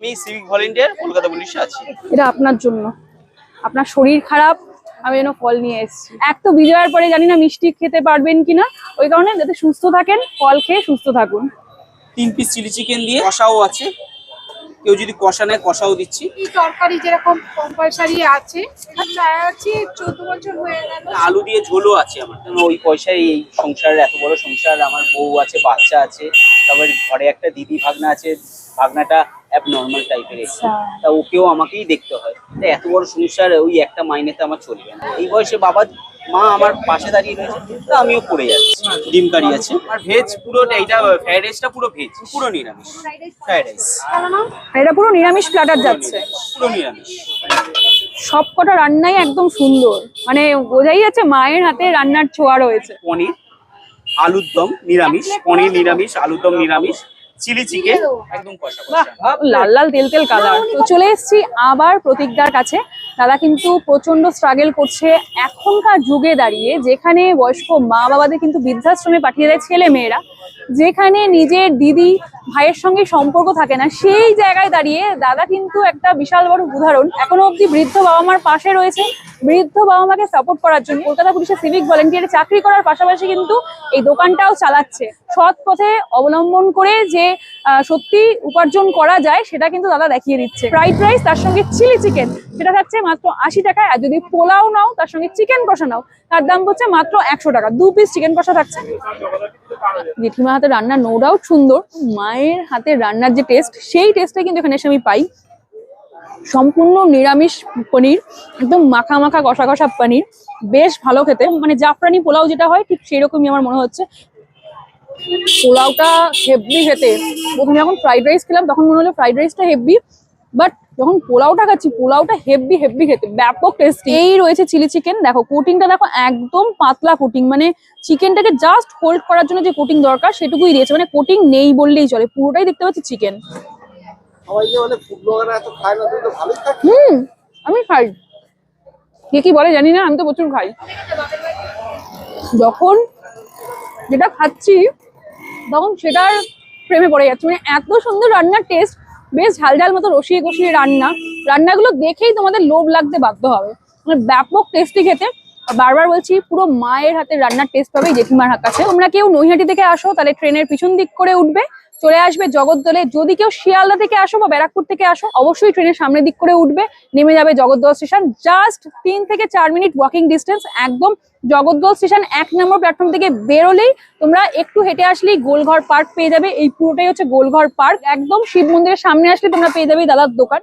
আমি civic volunteer Kolkata পুলিশে আছি। এটা আপনার জন্য। আপনার শরীর খারাপ আমি যেন ফল নিয়ে এসেছি। এক তো বিজয়ের পরে জানি না মিষ্টি খেতে পারবেন কিনা ওই কারণে যাতে সুস্থ থাকেন ফল খেয়ে সুস্থ থাকুন। তিন পিস চিলি চিকেন দিয়ে কষাও আছে। কেউ যদি কষা নেয় কষাও দিচ্ছি। এই তরকারি যেরকম কম্পালসারি আছে আছে চোদ্দ বছর হয়ে গেল। আলু দিয়ে ঝোলও আছে আমার। কারণ ওই পয়সায় এই সংসারের এত বড় সংসার আমার বউ আছে বাচ্চা আছে তারপরে ঘরে একটা দিদি ভাগনা আছে ভাগনাটা অ্যাব নর্মাল টাইপের একটু। তা ওকেও আমাকেই দেখতে হয়। তা এত বড় সংসার ওই একটা মাইনেতে আমার চলবে না এই বয়সে বাবা মা আমার পাশে দাঁড়িয়ে রয়েছে তা আমিও পড়ে যাচ্ছি। ডিম কারি আছে। আর ভেজ পুরো এইটা ফ্রাইড রাইসটা পুরো ভেজ পুরো নিরামিষ। ফ্রাইড রাইস এটা পুরো নিরামিষ প্ল্যাটার যাচ্ছে। পুরো নিরামিষ। সব কটা রান্নাই একদম সুন্দর। মানে বোঝাই যাচ্ছে মায়ের হাতে রান্নার ছোঁয়া রয়েছে। পনির আলুর দম নিরামিষ পনির নিরামিষ আলুর দম নিরামিষ। চিলি চিকেন একদম কষা লাল লাল তেল তেল কালার। তো চলে এসেছি আবার প্রতিজ্ঞার কাছে। তারা কিন্তু প্রচণ্ড স্ট্রাগল করছে এখনকার যুগে দাঁড়িয়ে যেখানে বয়স্ক মা বাবাদের কিন্তু বৃদ্ধাশ্রমে পাঠিয়ে দেয় ছেলে মেয়েরা যেখানে নিজের দিদি ভাইয়ের সঙ্গে সম্পর্ক থাকে না, সেই জায়গায় দাঁড়িয়ে দাদা কিন্তু একটা বিশাল বড় উদাহরণ। এখনও অব্দি বৃদ্ধ বাবা মার পাশে রয়েছে। বৃদ্ধ বাবা মাকে সাপোর্ট করার জন্য কলকাতা পুলিশের সিভিক ভলেন্টিয়ারে চাকরি করার পাশাপাশি কিন্তু এই দোকানটাও চালাচ্ছে। সৎ পথে অবলম্বন করে যে সত্যি উপার্জন করা যায়, সেটা কিন্তু দাদা দেখিয়ে দিচ্ছে। ফ্রাইড রাইস তার সঙ্গে চিলি চিকেন সেটা থাকছে মাত্র আশি টাকায়। আর যদি পোলাও নাও, তার সঙ্গে চিকেন কষা নাও, তার দাম হচ্ছে মাত্র একশো টাকা। দু পিস চিকেন কষা থাকছে। জেঠিমা হাতে রান্না নো ডাউট সুন্দর। মায়ের হাতে রান্নার যে টেস্ট সেই টেস্টটা কিন্তু এখানে এসে আমি পাই। সম্পূর্ণ নিরামিষ পনির, একদম মাখা মাখা কষা কষা পনির। বেশ ভালো খেতে। মানে জাফরানি পোলাও যেটা হয়, ঠিক সেরকমই আমার মনে হচ্ছে। পোলাওটা হেভি খেতে। প্রথমে যখন ফ্রাইড রাইস খেলাম তখন মনে হলো ফ্রাইড রাইসটা হেভি বাট যখন পোলাওটা খাচ্ছি পোলাওটা হেভি হেভি খেতে। ব্যাপক টেস্টি এই রয়েছে চিলি চিকেন দেখো কোটিংটা দেখো একদম পাতলা কোটিং মানে চিকেনটাকে জাস্ট হোল্ড করার জন্য যে কোটিং দরকার সেটুকুই দিয়েছে। মানে কোটিং নেই বললেই চলে। পুরোটাই দেখতে পাচ্ছি চিকেন হুম আমি খাই। কে কি বলে জানি না আমি তো প্রচুর খাই। যখন যেটা খাচ্ছি তখন সেটার প্রেমে পড়ে যাচ্ছে। মানে এত সুন্দর রান্নার টেস্ট বেশ ঝাল ঝাল মতো রসিয়ে কষিয়ে রান্না। রান্নাগুলো দেখেই তোমাদের লোভ লাগতে বাধ্য হবে। মানে ব্যাপক টেস্টি খেতে। বারবার বলছি, পুরো মায়ের হাতে রান্নার টেস্ট পাবে জেঠিমার হাত কাছে। তোমরা কেউ নৈহাটি থেকে আসো, তাহলে ট্রেনের পিছন দিক করে উঠবে। চলে আসবে জগদ্দলে যদি কেউ শিয়ালদা থেকে আসো বা ব্যারাকপুর থেকে আসো, অবশ্যই ট্রেনের সামনের দিক করে উঠবে, নেমে যাবে জগদ্দল স্টেশন। জাস্ট তিন থেকে চার মিনিট ওয়াকিং ডিস্টেন্স একদম জগদ্দল স্টেশন এক নম্বর প্ল্যাটফর্ম থেকে বেরোলেই তোমরা একটু হেঁটে আসলেই গোলঘর পার্ক পেয়ে যাবে। এই পুরোটাই হচ্ছে গোলঘর পার্ক। একদম শিব মন্দিরের সামনে আসলে তোমরা পেয়ে যাবে দাদার দোকান।